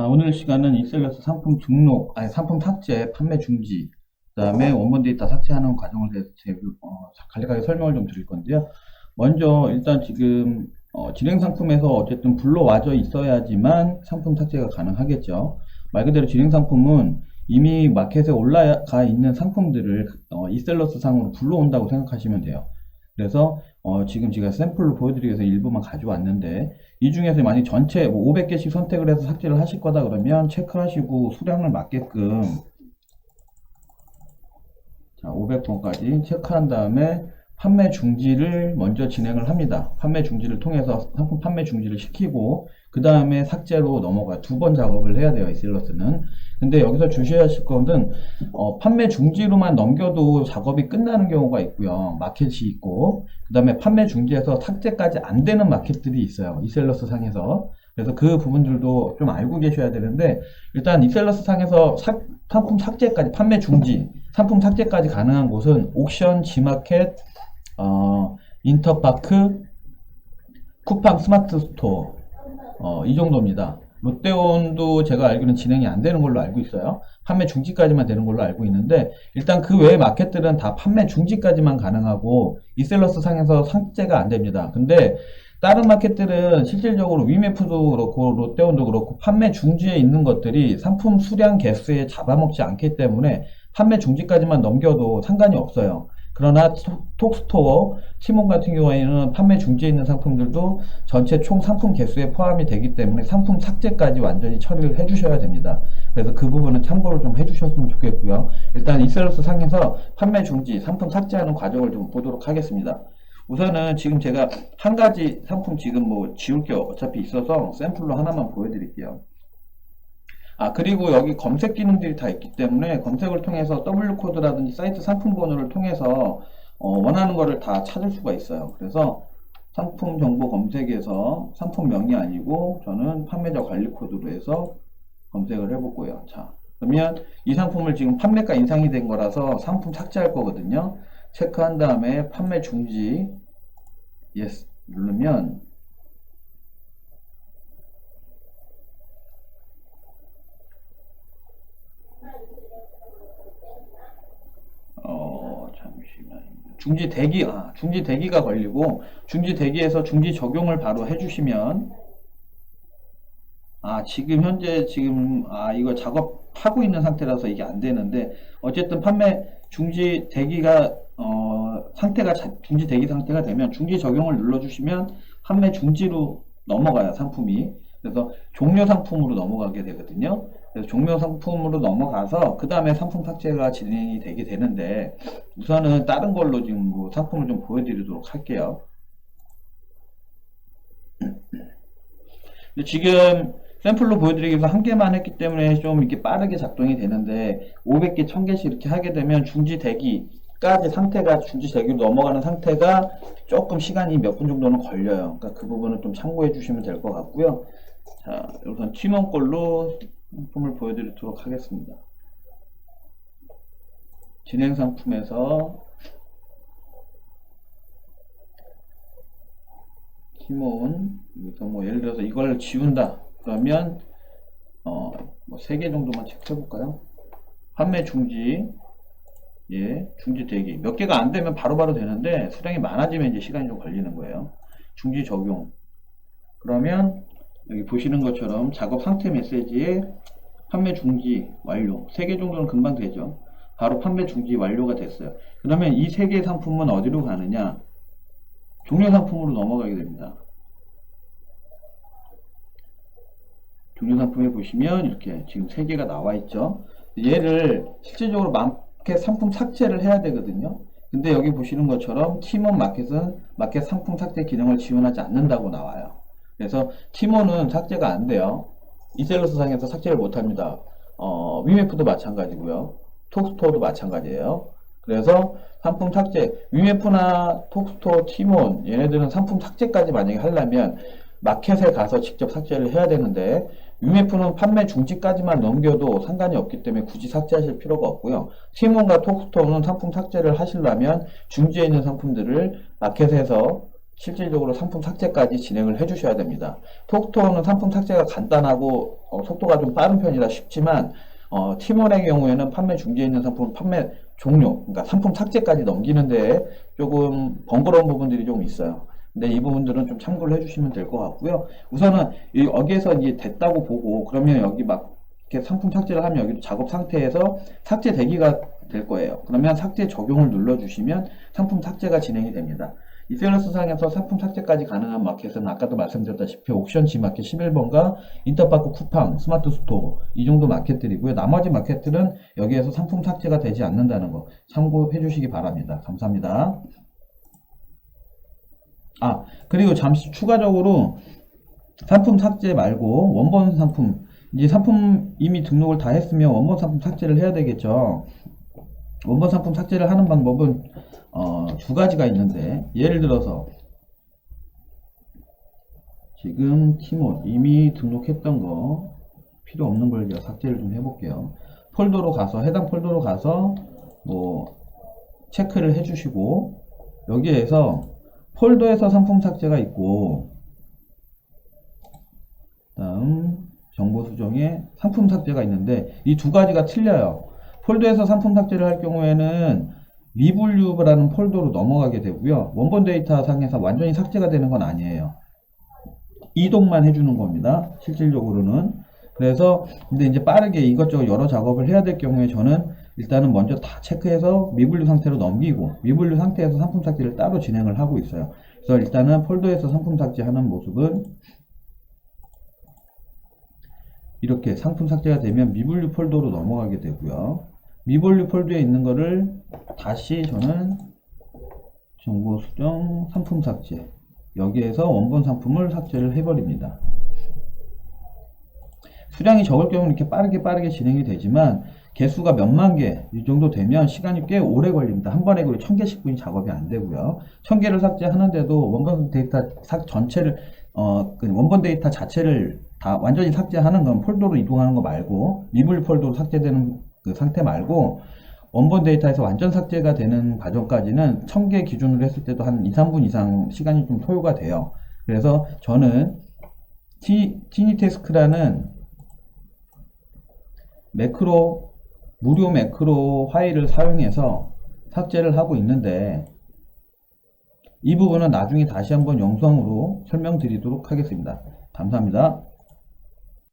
아, 오늘 시간은 익셀에서 상품 등록, 아니 상품 삭제, 판매 중지, 그 다음에 원본 데이터 삭제하는 과정을 대해서 제, 어, 간략하게 설명을 좀 드릴 건데요. 먼저 일단 지금 어, 진행 상품에서 어쨌든 불러와져 있어야지만 상품 삭제가 가능하겠죠. 말 그대로 진행 상품은 이미 마켓에 올라가 있는 상품들을 어, 이셀러스 상으로 불러온다고 생각하시면 돼요. 그래서 어, 지금 제가 샘플로 보여드리기 위해서 일부만 가져왔는데 이 중에서 만약 전체 뭐 500개씩 선택을 해서 삭제를 하실 거다 그러면 체크하시고 수량을 맞게끔 자 500번까지 체크한 다음에 판매 중지를 먼저 진행을 합니다. 판매 중지를 통해서 상품 판매 중지를 시키고 그 다음에 삭제로 넘어가 두 번 작업을 해야 돼요. 이셀러스는. 근데 여기서 주셔야 하실 거는 어, 판매 중지로만 넘겨도 작업이 끝나는 경우가 있고요. 마켓이 있고 그 다음에 판매 중지에서 삭제까지 안 되는 마켓들이 있어요. 이셀러스 상에서. 그래서 그 부분들도 좀 알고 계셔야 되는데 일단 이셀러스 상에서 삭- 상품 삭제까지 판매 중지 상품 삭제까지 가능한 곳은 옥션, 지마켓, 어, 인터파크, 쿠팡 스마트 스토어 어, 이 정도입니다. 롯데온도 제가 알기로는 진행이 안 되는 걸로 알고 있어요. 판매 중지까지만 되는 걸로 알고 있는데 일단 그 외의 마켓들은 다 판매 중지까지만 가능하고 이셀러스 상에서 삭제가 안 됩니다. 근데 다른 마켓들은 실질적으로 위메프도 그렇고 롯데온도 그렇고 판매 중지에 있는 것들이 상품 수량 개수에 잡아먹지 않기 때문에 판매 중지까지만 넘겨도 상관이 없어요. 그러나 톡- 톡스토어, 티몬 같은 경우에는 판매 중지에 있는 상품들도 전체 총 상품 개수에 포함이 되기 때문에 상품 삭제까지 완전히 처리를 해주셔야 됩니다. 그래서 그 부분은 참고를 좀 해주셨으면 좋겠고요. 일단 이셀러스 상에서 판매 중지, 상품 삭제하는 과정을 좀 보도록 하겠습니다. 우선은 지금 제가 한 가지 상품 지금 뭐 지울 게 어차피 있어서 샘플로 하나만 보여드릴게요. 아, 그리고 여기 검색 기능들이 다 있기 때문에 검색을 통해서 W 코드라든지 사이트 상품 번호를 통해서 어, 원하는 거를 다 찾을 수가 있어요. 그래서 상품 정보 검색에서 상품명이 아니고 저는 판매자 관리 코드로 해서 검색을 해보고요. 자, 그러면 이 상품을 지금 판매가 인상이 된 거라서 상품 삭제할 거거든요. 체크한 다음에 판매 중지 yes 누르면 어 잠시만 중지 대기 아 중지 대기가 걸리고 중지 대기에서 중지 적용을 바로 해주시면 아 지금 현재 지금 아 이거 작업하고 있는 상태라서 이게 안 되는데 어쨌든 판매 중지 대기가 어 상태가 자- 중지 대기 상태가 되면 중지 적용을 눌러주시면 판매 중지로 넘어가요 상품이 그래서 종료 상품으로 넘어가게 되거든요 그래서 종료 상품으로 넘어가서 그 다음에 상품 삭제가 진행이 되게 되는데 우선은 다른 걸로 지금 뭐 상품을 좀 보여드리도록 할게요. 지금 샘플로 보여드리기 위해서 한 개만 했기 때문에 좀 이렇게 빠르게 작동이 되는데 500개, 1000개씩 이렇게 하게 되면 중지 대기까지 상태가 중지 대기로 넘어가는 상태가 조금 시간이 몇 분 정도는 걸려요. 그러니까 그 부분은 좀 참고해 주시면 될 것 같고요. 자, 우선 팀원 걸로 상품을 보여드리도록 하겠습니다. 진행 상품에서 팀원 여기서 뭐 예를 들어서 이걸 지운다 그러면 어뭐 세개 정도만 체크해 볼까요? 판매 중지 예 중지 대기 몇 개가 안 되면 바로 바로 되는데 수량이 많아지면 이제 시간이 좀 걸리는 거예요. 중지 적용 그러면 여기 보시는 것처럼 작업 상태 메시지에 판매 중지 완료. 3개 정도는 금방 되죠. 바로 판매 중지 완료가 됐어요. 그러면 이세 개의 상품은 어디로 가느냐? 종료 상품으로 넘어가게 됩니다. 종료 상품에 보시면 이렇게 지금 세 개가 나와 있죠. 얘를 실질적으로 마켓 상품 삭제를 해야 되거든요. 근데 여기 보시는 것처럼 팀원 마켓은 마켓 상품 삭제 기능을 지원하지 않는다고 나와요. 그래서 팀원은 삭제가 안 돼요. 이셀러스 상에서 삭제를 못 합니다. 어, 위메프도 마찬가지고요. 톡스토어도 마찬가지예요. 그래서 상품 삭제, 위메프나 톡스토어, 팀원 얘네들은 상품 삭제까지 만약에 하려면 마켓에 가서 직접 삭제를 해야 되는데 위메프는 판매 중지까지만 넘겨도 상관이 없기 때문에 굳이 삭제하실 필요가 없고요. 팀원과 톡스토어는 상품 삭제를 하시려면 중지에 있는 상품들을 마켓에서 실질적으로 상품 삭제까지 진행을 해주셔야 됩니다. 톡톡은 상품 삭제가 간단하고 어, 속도가 좀 빠른 편이라 쉽지만 어, 팀원의 경우에는 판매 중지에 있는 상품 판매 종료, 그러니까 상품 삭제까지 넘기는데 조금 번거로운 부분들이 좀 있어요. 근데 이 부분들은 좀 참고를 해주시면 될 것 같고요. 우선은 이- 여기에서 이제 됐다고 보고 그러면 여기 막 이렇게 상품 삭제를 하면 여기도 작업 상태에서 삭제 대기가 될 거예요. 그러면 삭제 적용을 눌러주시면 상품 삭제가 진행이 됩니다. 이셀러스 상에서 상품 삭제까지 가능한 마켓은 아까도 말씀드렸다시피 옥션 G마켓 11번과 인터파크 쿠팡, 스마트 스토어 이 정도 마켓들이고요. 나머지 마켓들은 여기에서 상품 삭제가 되지 않는다는 거 참고해 주시기 바랍니다. 감사합니다. 아, 그리고 잠시 추가적으로 상품 삭제 말고 원본 상품 이제 상품 이미 등록을 다 했으면 원본 상품 삭제를 해야 되겠죠. 원본 상품 삭제를 하는 방법은 어, 두 가지가 있는데 예를 들어서 지금 티몬 이미 등록했던 거 필요 없는 걸 제가 삭제를 좀 해볼게요. 폴더로 가서 해당 폴더로 가서 뭐 체크를 해주시고 여기에서 폴더에서 상품 삭제가 있고 다음 정보 수정에 상품 삭제가 있는데 이 두 가지가 틀려요. 폴더에서 상품 삭제를 할 경우에는 리블류라는 폴더로 넘어가게 되고요. 원본 데이터 상에서 완전히 삭제가 되는 건 아니에요. 이동만 해주는 겁니다. 실질적으로는. 그래서 근데 이제 빠르게 이것저것 여러 작업을 해야 될 경우에 저는 일단은 먼저 다 체크해서 미분류 상태로 넘기고 미분류 상태에서 상품 삭제를 따로 진행을 하고 있어요. 그래서 일단은 폴더에서 상품 삭제하는 모습은 이렇게 상품 삭제가 되면 미분류 폴더로 넘어가게 되고요. 미분류 폴더에 있는 거를 다시 저는 정보 수정 상품 삭제 여기에서 원본 상품을 삭제를 해버립니다. 수량이 적을 경우는 이렇게 빠르게 빠르게 진행이 되지만 개수가 몇만 개 이 정도 되면 시간이 꽤 오래 걸립니다. 한 번에 천 개씩 분이 작업이 안 되고요. 천 개를 삭제하는데도 원본 데이터 삭 전체를 어, 그 원본 데이터 자체를 다 완전히 삭제하는 건 폴더로 이동하는 거 말고 미분 폴더로 삭제되는 그 상태 말고 원본 데이터에서 완전 삭제가 되는 과정까지는 1000개 기준으로 했을 때도 한 2, 3분 이상 시간이 좀 소요가 돼요. 그래서 저는 티, 티니테스크라는 매크로, 무료 매크로 파일을 사용해서 삭제를 하고 있는데 이 부분은 나중에 다시 한번 영상으로 설명드리도록 하겠습니다. 감사합니다.